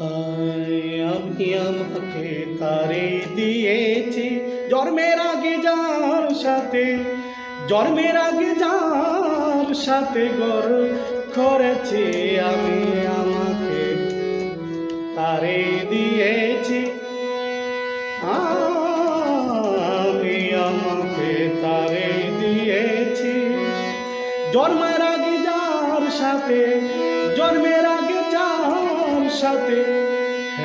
আমি আমাকে তারে দিয়েছি। জন্মের আগে যার সাথে, জন্মের আগে যার সাথে গর করেছি আমি, আমাকে তারে দিয়েছি। আমি আমাকে তারে দিয়েছি। জন্মের আগে যার সাথে, জন্মের আগে সাথে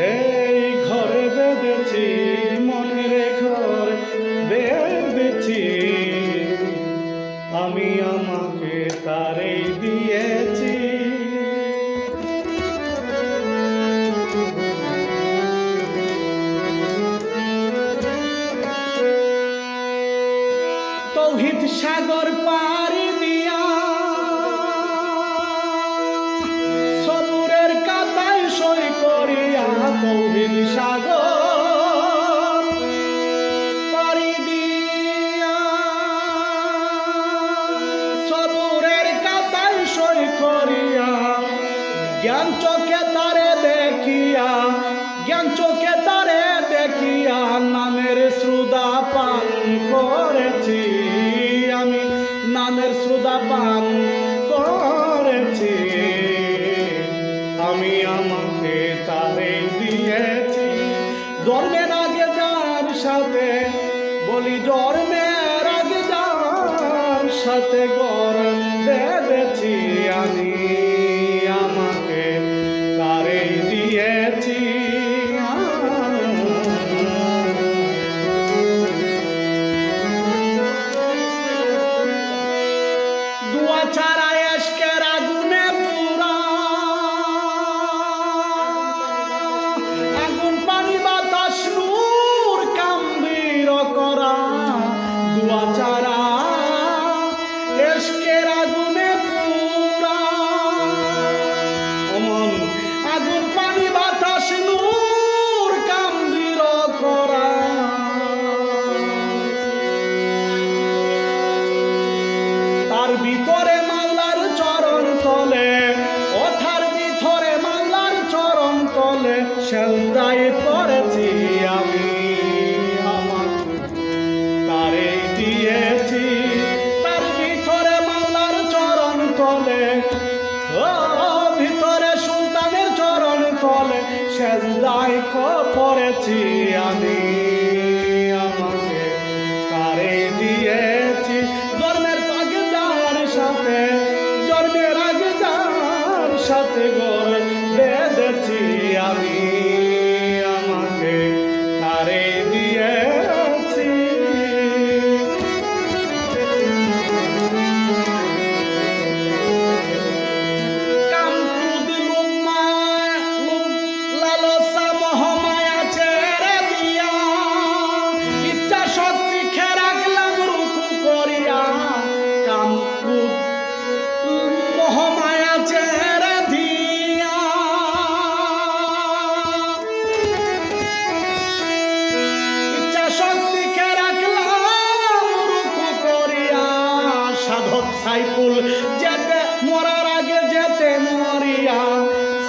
এই ঘরে বেঁধেছি মনের ঘর বেঁধেছি আমি আমাকে তারে দিয়েছি। তৌহিদ সাগর পাড়ি জ্ঞান চোখে তারে দেখিয়া, জ্ঞান চোখে তারে দেখিয়া নামের শ্রুদা পান করেছি। আমি নামের শ্রুদা পান করেছি। আমি আমাকে তারে দিয়েছি। জন্মের আগে যার সাথে, বলি জন্মের আগে যার সাথে গর বেঁধেছি। দুয়া ভিতরে সুলতানের চরণ তলে সেজদাই করেছি আমি। আমাকে দিয়েছি? জন্মের আগে সাথে, জন্মের আগে যার সাথে গর বেঁধেছি আমি। যেতে মরার আগে যেতে মরিয়া,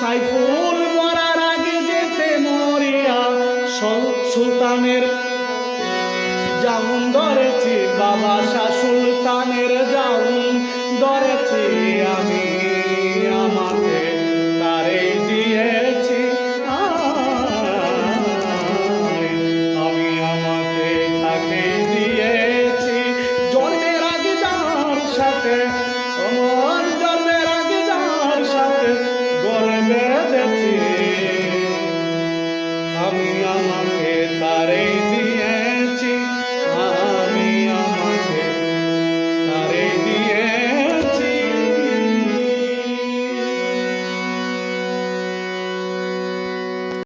সাইফুল মরার আগে যেতে মরিয়া সব সুলতানের জাউন ধরেছি, বাবা শাহ সুলতানের জাউন ধরে